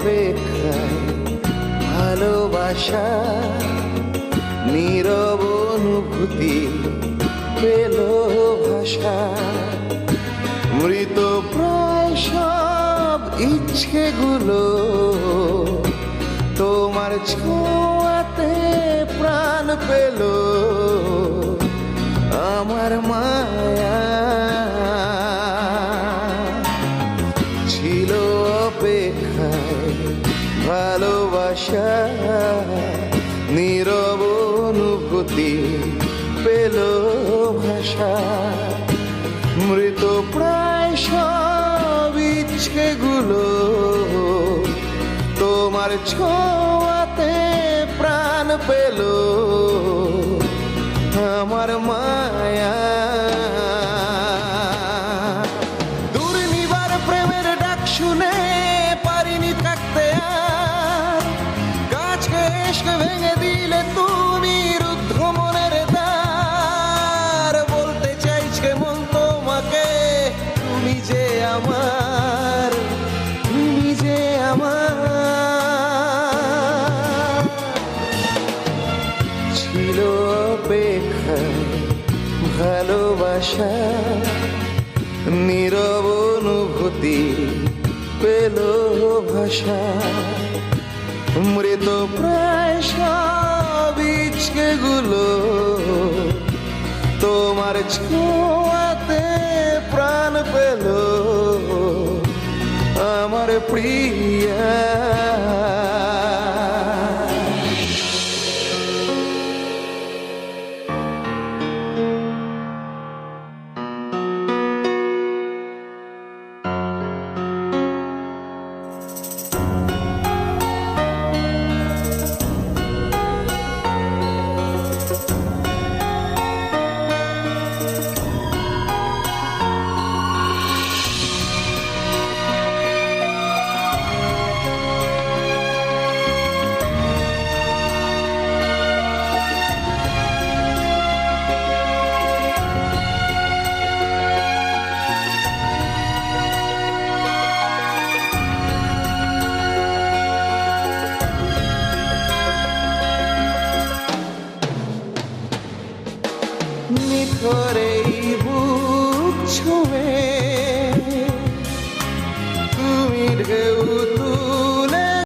অপেক্ষায় ভালোবাসা, নীরব অনুভূতি, পেল ভাষা। মৃত প্রায় সব ইচ্ছেগুলো তোমার ছোঁয়াতে প্রাণ পেল। আমার মায়া অপেক্ষায় ভালোবাসা, নীরব অনুভূতি পেল ভাষা। মৃত প্রায় সব ইচ্ছেগুলো তোমার ছোঁয়াতে প্রাণ পেল। আমার মায়া ভালোবাসা নীরব অনুভূতি পেল ভাষা। মৃত প্রায় ইচ্ছেগুলো তোমার ছোঁয়াতে প্রাণ পেল। আমার প্রিয়া could